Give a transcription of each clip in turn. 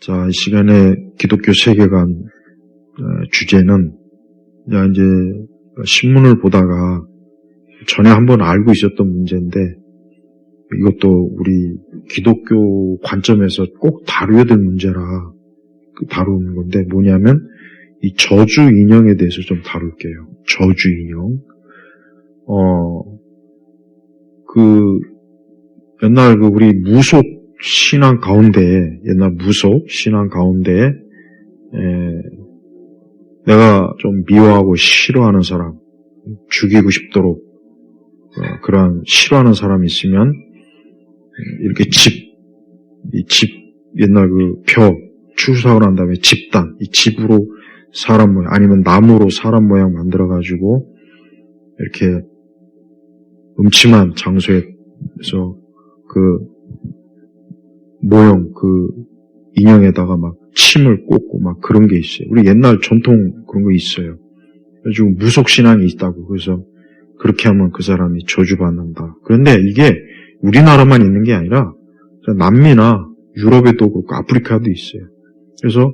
자, 이 시간에 기독교 세계관 어, 주제는 이제 신문을 보다가 전에 한번 알고 있었던 문제인데 이것도 우리 기독교 관점에서 꼭 다루어야 될 문제라 그 다루는 건데 뭐냐면 이 저주 인형에 대해서 좀 다룰게요. 저주 인형. 어, 그, 옛날 그 우리 무속 신앙 가운데, 옛날 무속 신앙 가운데, 에, 내가 좀 미워하고 싫어하는 사람, 죽이고 싶도록, 어, 그러한 싫어하는 사람이 있으면, 이렇게 집, 이 집, 옛날 그 벼, 추수사고 난 다음에 집단, 이 집으로 사람 모양, 아니면 나무로 사람 모양 만들어 가지고, 이렇게 음침한 장소에서 그 모형, 그 인형에다가 막 침을 꽂고 막 그런 게 있어요. 우리 옛날 전통 그런 거 있어요. 그래가지고 무속신앙이 있다고. 그래서 그렇게 하면 그 사람이 저주받는다. 그런데 이게 우리나라만 있는 게 아니라 남미나 유럽에도 그렇고 아프리카도 있어요. 그래서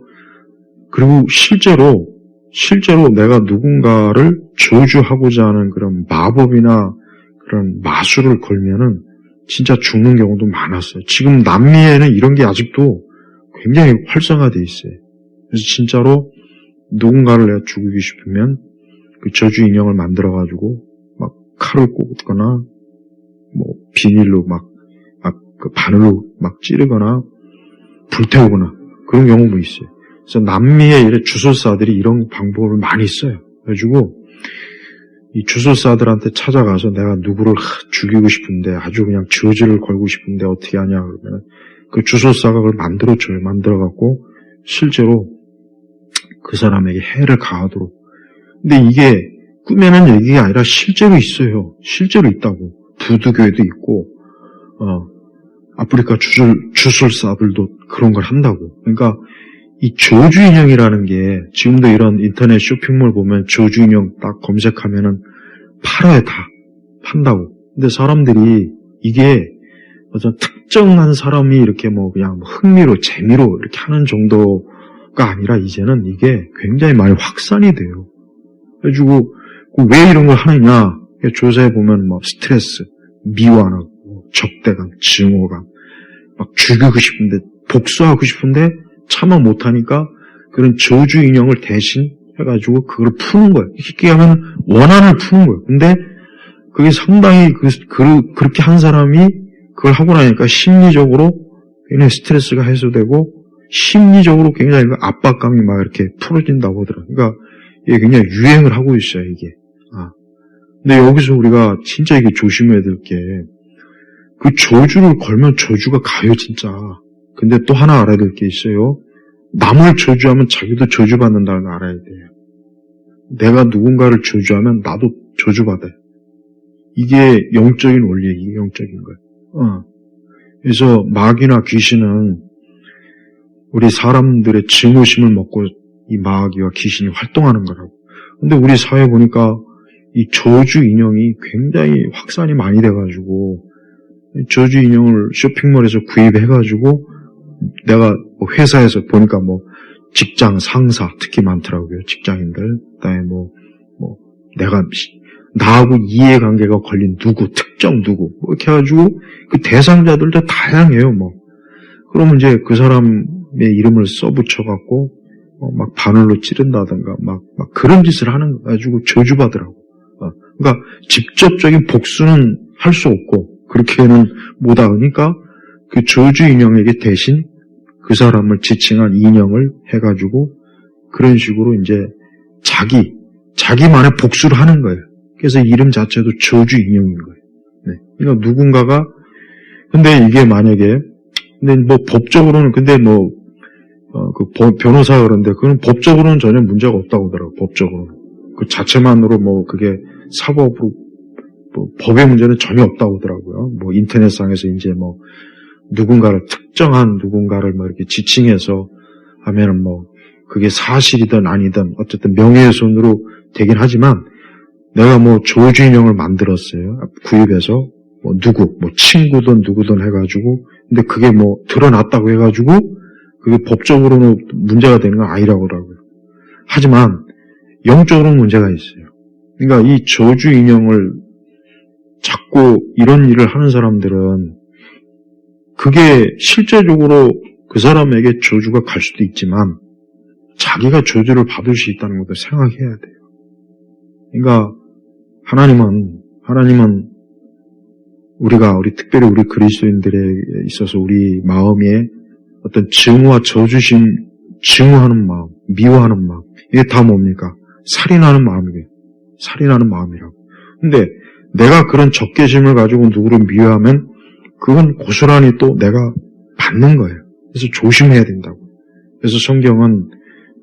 그리고 실제로 실제로 내가 누군가를 저주하고자 하는 그런 마법이나 그런 마술을 걸면은 진짜 죽는 경우도 많았어요. 지금 남미에는 이런 게 아직도 굉장히 활성화되어 있어요. 그래서 진짜로 누군가를 내가 죽이고 싶으면 그 저주 인형을 만들어가지고 막 칼을 꽂거나 뭐 비닐로 막, 막 그 바늘로 막 찌르거나 불태우거나 그런 경우도 있어요. 그래서 남미의 이런 주술사들이 이런 방법을 많이 써요. 그래가지고 이 주술사들한테 찾아가서 내가 누구를 죽이고 싶은데 아주 그냥 저주를 걸고 싶은데 어떻게 하냐 그러면 그 주술사가 그걸 만들어줘요. 만들어갖고 실제로 그 사람에게 해를 가하도록. 근데 이게 꿈에는 얘기가 아니라 실제로 있어요. 실제로 있다고. 부두교에도 있고, 어, 아프리카 주술, 주술사들도 그런 걸 한다고. 그러니까 이 조주 인형이라는 게 지금도 이런 인터넷 쇼핑몰 보면 조주 인형 딱 검색하면은 팔아요 다 판다고. 근데 사람들이 이게 어떤 특정한 사람이 이렇게 뭐 그냥 뭐 흥미로 재미로 이렇게 하는 정도가 아니라 이제는 이게 굉장히 많이 확산이 돼요. 그래가지고 왜 이런 걸 하느냐 조사해 보면 뭐 스트레스, 미워하고 적대감, 증오감, 막 죽이고 싶은데 복수하고 싶은데 참아 못하니까 그런 저주 인형을 대신 해가지고 그걸 푸는 거예요. 쉽게 하면 원한을 푸는 거예요. 근데 그게 상당히 그, 그, 그렇게 한 사람이 그걸 하고 나니까 심리적으로 굉장히 스트레스가 해소되고 심리적으로 굉장히 그 압박감이 막 이렇게 풀어진다고 하더라고요. 그러니까 이게 굉장히 유행을 하고 있어요, 이게. 아. 근데 여기서 우리가 진짜 이게 조심해야 될 게, 그 저주를 걸면 저주가 가요, 진짜. 근데 또 하나 알아야 될 게 있어요. 남을 저주하면 자기도 저주받는다는 걸 알아야 돼요. 내가 누군가를 저주하면 나도 저주받아요. 이게 영적인 원리예요. 이게 영적인 거예요. 어. 그래서 마귀나 귀신은 우리 사람들의 증오심을 먹고 이 마귀와 귀신이 활동하는 거라고. 근데 우리 사회 보니까 이 저주 인형이 굉장히 확산이 많이 돼가지고 저주 인형을 쇼핑몰에서 구입해가지고 내가 뭐 회사에서 보니까 뭐 직장 상사 특히 많더라고요. 직장인들. 그다음에 뭐, 뭐 내가 나하고 이해관계가 걸린 누구 특정 누구 뭐 이렇게 해가지고 그 대상자들도 다양해요. 뭐 그러면 이제 그 사람의 이름을 써붙여갖고 어, 막 바늘로 찌른다든가 막, 막 그런 짓을 하는 거 가지고 저주받으라고. 어, 그러니까 직접적인 복수는 할 수 없고 그렇게는 못하니까 그 저주 인형에게 대신 그 사람을 지칭한 인형을 해가지고 그런 식으로 이제 자기 자기만의 복수를 하는 거예요. 그래서 이름 자체도 저주 인형인 거예요. 네. 그러니까 누군가가 근데 이게 만약에 근데 뭐 법적으로는 근데 뭐 어, 그 변호사가 그런데 그건 법적으로는 전혀 문제가 없다고 하더라고 법적으로는 그 자체만으로 뭐 그게 사법으로 뭐 법의 문제는 전혀 없다고 하더라고요. 뭐 인터넷상에서 이제 뭐 누군가를 특정한 누군가를 뭐 이렇게 지칭해서 하면은 뭐 그게 사실이든 아니든 어쨌든 명예훼손으로 되긴 하지만 내가 뭐 조주 인형을 만들었어요. 구입해서 뭐 누구 뭐 친구든 누구든 해가지고 근데 그게 뭐 드러났다고 해가지고 그게 법적으로는 문제가 되는 건 아니라고 하더라고요. 하지만 영적으로는 문제가 있어요. 그러니까 이 저주 인형을 자꾸 이런 일을 하는 사람들은 그게 실제적으로 그 사람에게 저주가 갈 수도 있지만 자기가 저주를 받을 수 있다는 것도 생각해야 돼요. 그러니까 하나님은 하나님은 우리가 우리 특별히 우리 그리스도인들에 있어서 우리 마음에 어떤 증오와 저주심, 증오하는 마음, 미워하는 마음 이게 다 뭡니까? 살인하는 마음이에요. 살인하는 마음이라고. 근데 내가 그런 적개심을 가지고 누구를 미워하면 그건 고스란히 또 내가 받는 거예요. 그래서 조심해야 된다고. 그래서 성경은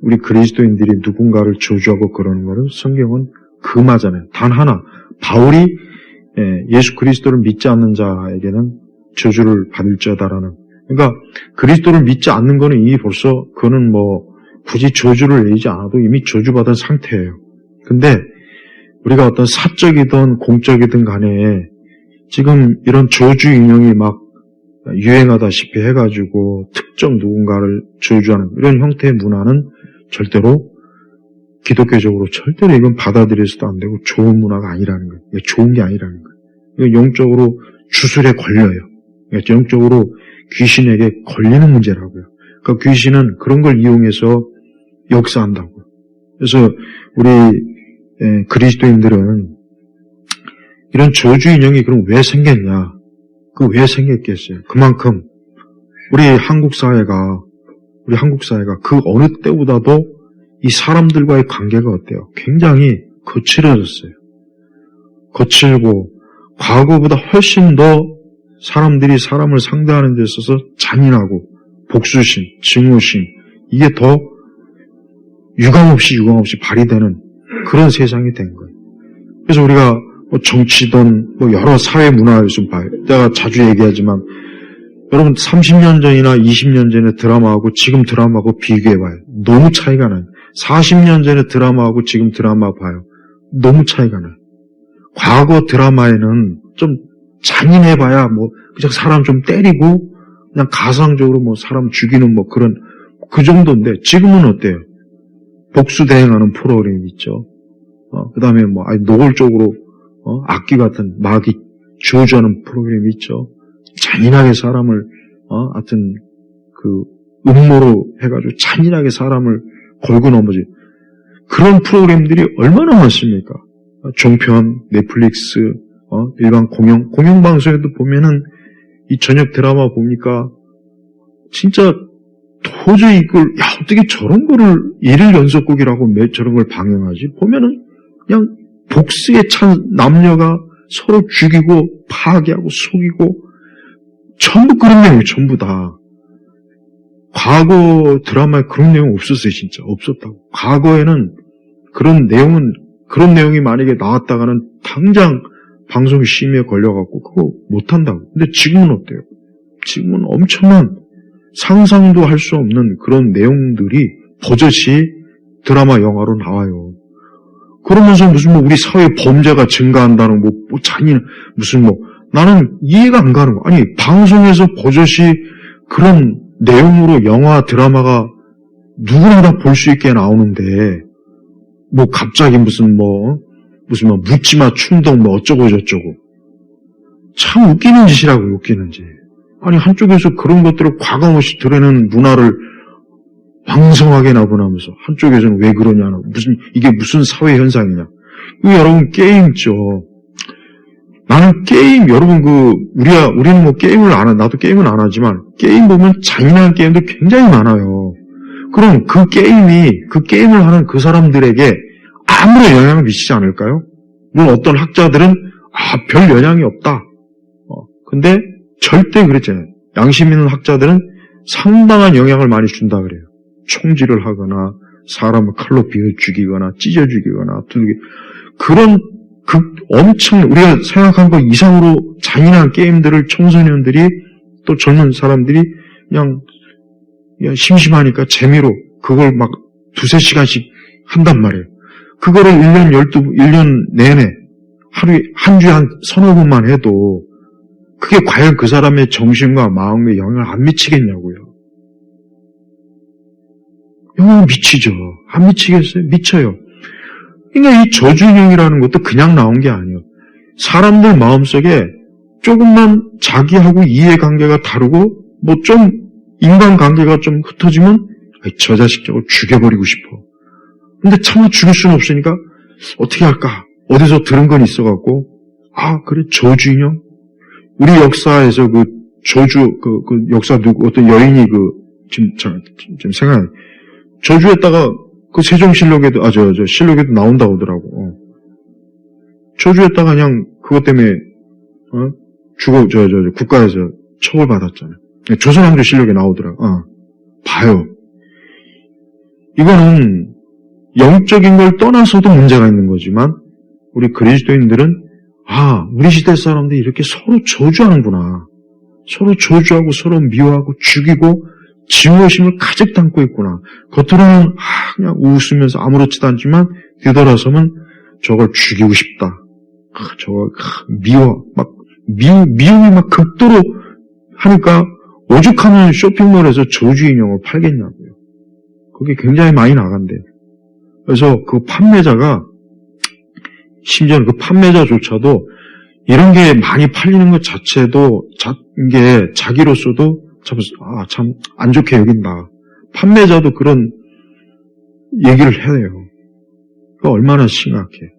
우리 그리스도인들이 누군가를 저주하고 그러는 거는 성경은 금하잖아요. 단 하나. 바울이 예, 예수 그리스도를 믿지 않는 자에게는 저주를 받을 자다라는. 그러니까 그리스도를 믿지 않는 거는 이미 벌써 그거는 뭐 굳이 저주를 내지 않아도 이미 저주받은 상태예요. 근데 우리가 어떤 사적이든 공적이든 간에 지금 이런 저주 인형이 막 유행하다시피 해가지고 특정 누군가를 저주하는 이런 형태의 문화는 절대로 기독교적으로 절대로 이건 받아들여서도 안 되고 좋은 문화가 아니라는 거예요. 좋은 게 아니라는 거예요. 이거 영적으로 주술에 걸려요. 영적으로 귀신에게 걸리는 문제라고요. 그러니까 귀신은 그런 걸 이용해서 역사한다고요. 그래서 우리 예, 그리스도인들은 이런 저주 인형이 그럼 왜 생겼냐? 그 왜 생겼겠어요? 그만큼 우리 한국 사회가 우리 한국 사회가 그 어느 때보다도 이 사람들과의 관계가 어때요? 굉장히 거칠어졌어요. 거칠고 과거보다 훨씬 더 사람들이 사람을 상대하는 데 있어서 잔인하고 복수심, 증오심 이게 더 유감없이 유감없이 발휘되는 그런 세상이 된 거예요. 그래서 우리가 뭐 정치든 뭐 여러 사회 문화를 좀 봐요. 내가 자주 얘기하지만 여러분 30년 전이나 20년 전의 드라마하고 지금 드라마하고 비교해봐요. 너무 차이가 나요. 40년 전의 드라마하고 지금 드라마 봐요. 너무 차이가 나요. 과거 드라마에는 좀 잔인해봐야 뭐 그냥 사람 좀 때리고 그냥 가상적으로 뭐 사람 죽이는 뭐 그런 그 정도인데 지금은 어때요? 복수 대행하는 프로그램 있죠. 어, 그 다음에 뭐 아니 노골적으로 어, 악기 같은 마귀 저주하는 프로그램 있죠. 잔인하게 사람을 어, 하여튼 그 음모로 해가지고 잔인하게 사람을 걸고 넘어지 그런 프로그램들이 얼마나 많습니까? 종편, 넷플릭스, 어, 일반 공영 공영 방송에도 보면은 이 저녁 드라마 보니까 진짜 도저히 이걸 야 어떻게 저런 거를 일일 연속극이라고 매 저런 걸 방영하지? 보면은 그냥 복수에 찬 남녀가 서로 죽이고 파괴하고 속이고 전부 그런 내용이 전부 다. 과거 드라마에 그런 내용 없었어요, 진짜. 없었다고. 과거에는 그런 내용은, 그런 내용이 만약에 나왔다가는 당장 방송 심의에 걸려갖고 그거 못한다고. 근데 지금은 어때요? 지금은 엄청난 상상도 할 수 없는 그런 내용들이 버젓이 드라마, 영화로 나와요. 그러면서 무슨 뭐 우리 사회 범죄가 증가한다는 뭐, 뭐 잔인, 무슨 뭐, 나는 이해가 안 가는 거. 아니, 방송에서 버젓이 그런 내용으로 영화, 드라마가 누구나 다 볼 수 있게 나오는데, 뭐 갑자기 무슨 뭐, 무슨 뭐 묻지마 충동 뭐 어쩌고 저쩌고. 참 웃기는 짓이라고 웃기는 짓. 아니, 한쪽에서 그런 것들을 과감없이 드러내는 문화를 왕성하게 나분하면서 한쪽에서는 왜 그러냐, 무슨, 이게 무슨 사회 현상이냐. 그 여러분 게임죠. 나는 게임, 여러분 그, 우리야, 우리는 뭐 게임을 안 하, 나도 게임은 안 하지만, 게임 보면 잔인한 게임도 굉장히 많아요. 그럼 그 게임이, 그 게임을 하는 그 사람들에게 아무런 영향을 미치지 않을까요? 물론 어떤 학자들은, 아, 별 영향이 없다. 어, 근데 절대 그랬잖아요. 양심 있는 학자들은 상당한 영향을 많이 준다 그래요. 총질을 하거나, 사람을 칼로 비어 죽이거나, 찢어 죽이거나, 두르기. 그런 그 엄청 우리가 생각한 것 이상으로 잔인한 게임들을 청소년들이 또 젊은 사람들이 그냥, 그냥 심심하니까 재미로 그걸 막 두세 시간씩 한단 말이에요. 그거를 1년 12, 1년 내내 하루에, 한 주에 한 서너 분만 해도 그게 과연 그 사람의 정신과 마음에 영향을 안 미치겠냐고요. 영향 미치죠. 안 미치겠어요? 미쳐요. 그러니까 이 저주인형이라는 것도 그냥 나온 게 아니에요. 사람들 마음속에 조금만 자기하고 이해관계가 다르고 뭐 좀 인간관계가 좀 흩어지면 저 자식 저거 죽여버리고 싶어. 근데 차마 죽일 수는 없으니까 어떻게 할까? 어디서 들은 건 있어갖고 아 그래 저주 인형? 우리 역사에서 그 저주 그, 그 역사 누구 어떤 여인이 그 지금 자, 지금 생각 저주했다가 그 세종실록에도 아 저 저 실록에도 나온다고 하더라고. 어. 저주했다가 그냥 그것 때문에 어? 죽어 저저 국가에서 처벌받았잖아 요. 조선왕조 실록에 나오더라고. 어. 봐요. 이거는 영적인 걸 떠나서도 문제가 있는 거지만 우리 그리스도인들은 아 우리 시대 사람들이 이렇게 서로 저주하는구나. 서로 저주하고 서로 미워하고 죽이고 증오심을 가득 담고 있구나. 겉으로는 아, 그냥 웃으면서 아무렇지도 않지만 뒤돌아서면 저걸 죽이고 싶다. 아, 저거 아, 미워 막 미, 미움이 막 극도로 하니까 오죽하면 쇼핑몰에서 저주 인형을 팔겠냐고요. 그게 굉장히 많이 나간대. 그래서 그 판매자가 심지어 그 판매자조차도 이런 게 많이 팔리는 것 자체도 자, 이게 자기로서도 참, 아, 좋게 여긴다. 판매자도 그런 얘기를 해야 돼요. 그 얼마나 심각해.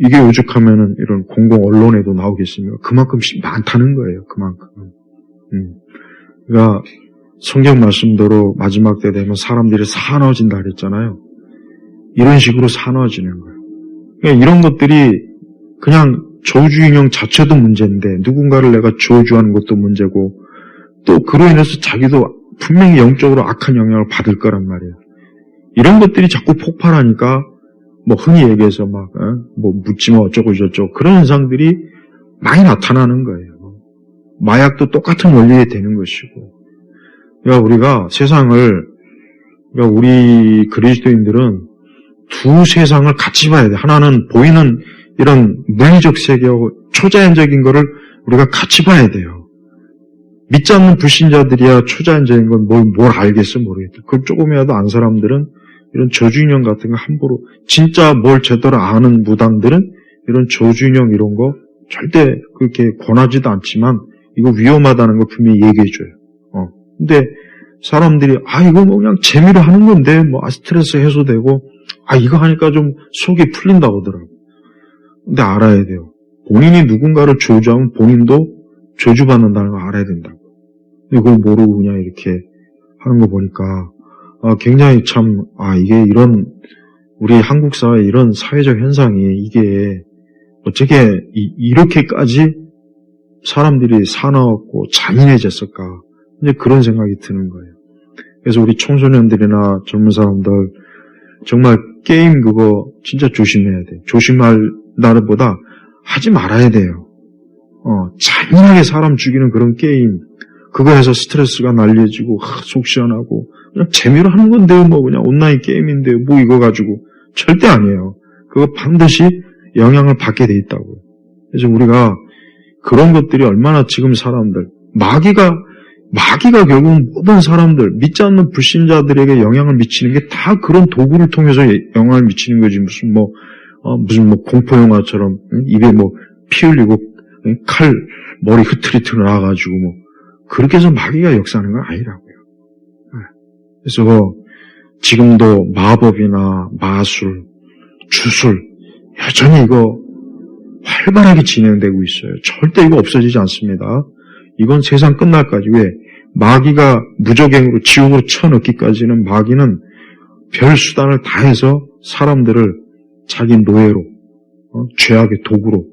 이게 오죽하면은 이런 공공 언론에도 나오겠습니까? 그만큼 많다는 거예요. 그만큼. 음. 그러니까 성경 말씀대로 마지막 때 되면 사람들이 사나워진다 그랬잖아요. 이런 식으로 사나워지는 거예요. 그러니까 이런 것들이 그냥 저주 인형 자체도 문제인데 누군가를 내가 저주하는 것도 문제고 또 그로 인해서 자기도 분명히 영적으로 악한 영향을 받을 거란 말이에요. 이런 것들이 자꾸 폭발하니까 뭐 흔히 얘기해서 막뭐 어? 묻지마 어쩌고 저쩌고 그런 현상들이 많이 나타나는 거예요. 마약도 똑같은 원리에 되는 것이고. 그러니까 우리가 세상을 그러니까 우리 그리스도인들은 두 세상을 같이 봐야 돼. 하나는 보이는 이런 물리적 세계하고 초자연적인 거를 우리가 같이 봐야 돼요. 믿지 않는 불신자들이야 초자연적인 걸 뭘, 뭘 알겠어 모르겠다. 그걸 조금이라도 안 사람들은 이런 저주인형 같은 거 함부로 진짜 뭘 제대로 아는 무당들은 이런 저주인형 이런 거 절대 그렇게 권하지도 않지만 이거 위험하다는 걸 분명히 얘기해줘요. 어. 근데 사람들이 아 이거 뭐 그냥 재미로 하는 건데 뭐 아, 스트레스 해소되고 아 이거 하니까 좀 속이 풀린다고 하더라고. 근데 알아야 돼요. 본인이 누군가를 저주하면 본인도 저주받는다는 걸 알아야 된다 그걸 모르고 그냥 이렇게 하는 거 보니까 아, 굉장히 참, 아, 이게 이런, 우리 한국 사회 이런 사회적 현상이 이게 어떻게 이, 렇게까지 사람들이 사나웠고 잔인해졌을까. 이제 그런 생각이 드는 거예요. 그래서 우리 청소년들이나 젊은 사람들 정말 게임 그거 진짜 조심해야 돼. 조심할 나름보다 하지 말아야 돼요. 어, 잔인하게 사람 죽이는 그런 게임, 그거 해서 스트레스가 날려지고, 하, 속 시원하고, 그냥 재미로 하는 건데요, 뭐, 그냥 온라인 게임인데요, 뭐 이거 가지고. 절대 아니에요. 그거 반드시 영향을 받게 돼 있다고요. 그래서 우리가 그런 것들이 얼마나 지금 사람들, 마귀가, 마귀가 결국은 모든 사람들, 믿지 않는 불신자들에게 영향을 미치는 게 다 그런 도구를 통해서 영향을 미치는 거지. 무슨 뭐, 어, 무슨 뭐 공포 영화처럼, 응? 입에 뭐 피 흘리고, 응? 칼, 머리 흐트리트로 나와가지고 뭐, 그렇게 해서 마귀가 역사하는 건 아니라고요. 네. 그래서 지금도 마법이나 마술, 주술, 여전히 이거 활발하게 진행되고 있어요. 절대 이거 없어지지 않습니다. 이건 세상 끝날까지. 왜? 마귀가 무적행으로 지옥으로 쳐넣기까지는 마귀는 별 수단을 다해서 사람들을 자기 노예로, 어? 죄악의 도구로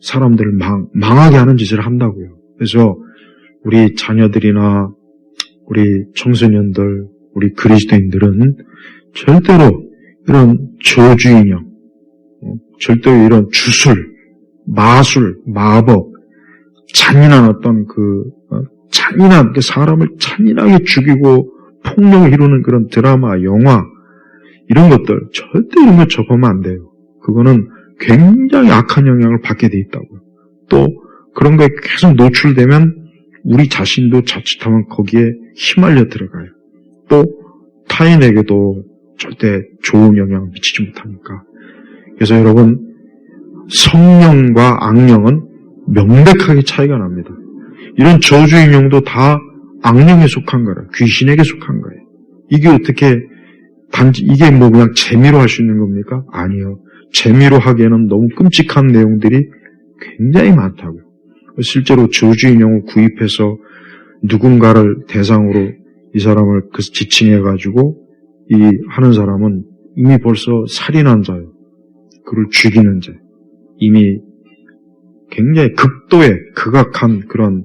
사람들을 망, 망하게 하는 짓을 한다고요. 그래서 우리 자녀들이나 우리 청소년들, 우리 그리스도인들은 절대로 이런 저주인형, 어? 절대로 이런 주술, 마술, 마법, 잔인한 어떤 그 어? 잔인한 그 사람을 잔인하게 죽이고 폭력을 이루는 그런 드라마, 영화 이런 것들 절대 이런 거 접하면 안 돼요. 그거는 굉장히 악한 영향을 받게 돼 있다고요. 또 그런 거에 계속 노출되면 우리 자신도 자칫하면 거기에 휘말려 들어가요. 또 타인에게도 절대 좋은 영향을 미치지 못하니까. 그래서 여러분, 성령과 악령은 명백하게 차이가 납니다. 이런 저주 인형도 다 악령에 속한 거라, 귀신에게 속한 거예요. 이게 어떻게 단지 이게 뭐 그냥 재미로 할 수 있는 겁니까? 아니요. 재미로 하기에는 너무 끔찍한 내용들이 굉장히 많다고요. 실제로 저주 인형을 구입해서 누군가를 대상으로 이 사람을 그 지칭해 가지고 이 하는 사람은 이미 벌써 살인한 자예요. 그를 죽이는 자. 이미 굉장히 극도의 극악한 그런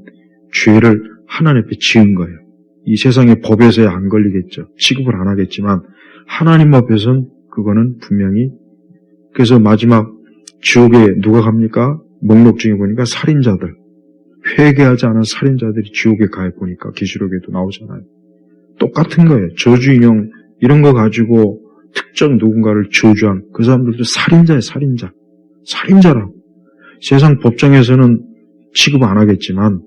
죄를 하나님 앞에 지은 거예요. 이 세상의 법에서야 안 걸리겠죠. 취급을 안 하겠지만 하나님 앞에서는 그거는 분명히 그래서 마지막 지옥에 누가 갑니까? 목록 중에 보니까 살인자들 회개하지 않은 살인자들이 지옥에 가해 보니까 기술록에도 나오잖아요. 똑같은 거예요. 저주 인형 이런 거 가지고 특정 누군가를 저주한 그 사람들도 살인자예요. 살인자. 살인자라고. 세상 법정에서는 취급 안 하겠지만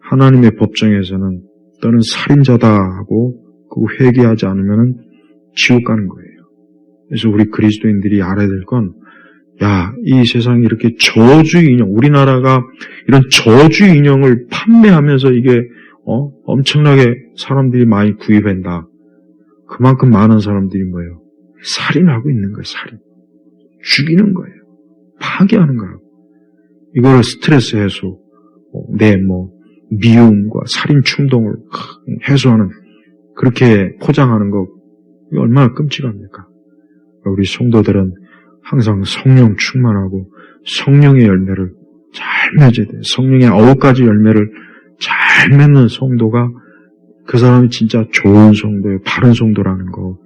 하나님의 법정에서는 너는 살인자다 하고 그 회개하지 않으면 지옥 가는 거예요. 그래서 우리 그리스도인들이 알아야 될 건, 야, 이 세상에 이렇게 저주 인형, 우리나라가 이런 저주 인형을 판매하면서 이게, 어, 엄청나게 사람들이 많이 구입한다. 그만큼 많은 사람들이 뭐예요? 살인하고 있는 거예요, 살인. 죽이는 거예요. 파괴하는 거예요. 이걸 스트레스 해소, 내 뭐, 미움과 살인 충동을 해소하는, 그렇게 포장하는 거, 얼마나 끔찍합니까? 우리 성도들은 항상 성령 충만하고 성령의 열매를 잘 맺어야 돼요. 성령의 아홉 가지 열매를 잘 맺는 성도가 그 사람이 진짜 좋은 성도예요. 바른 성도라는 거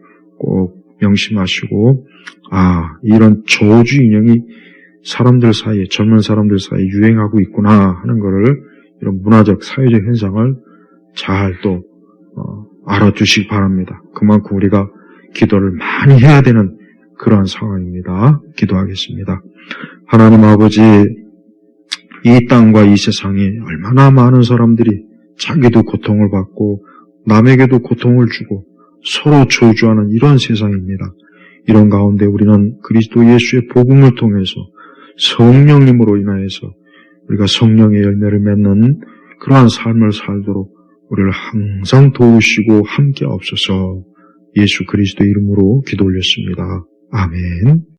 꼭 명심하시고 아 이런 저주 인형이 사람들 사이에 젊은 사람들 사이에 유행하고 있구나 하는 거를 이런 문화적 사회적 현상을 잘또 어, 알아두시기 바랍니다. 그만큼 우리가 기도를 많이 해야 되는 그러한 상황입니다. 기도하겠습니다. 하나님 아버지, 이 땅과 이 세상에 얼마나 많은 사람들이 자기도 고통을 받고 남에게도 고통을 주고 서로 저주하는 이런 세상입니다. 이런 가운데 우리는 그리스도 예수의 복음을 통해서 성령님으로 인하여서 우리가 성령의 열매를 맺는 그러한 삶을 살도록 우리를 항상 도우시고 함께 없어서 예수 그리스도 이름으로 기도 올렸습니다. 아멘.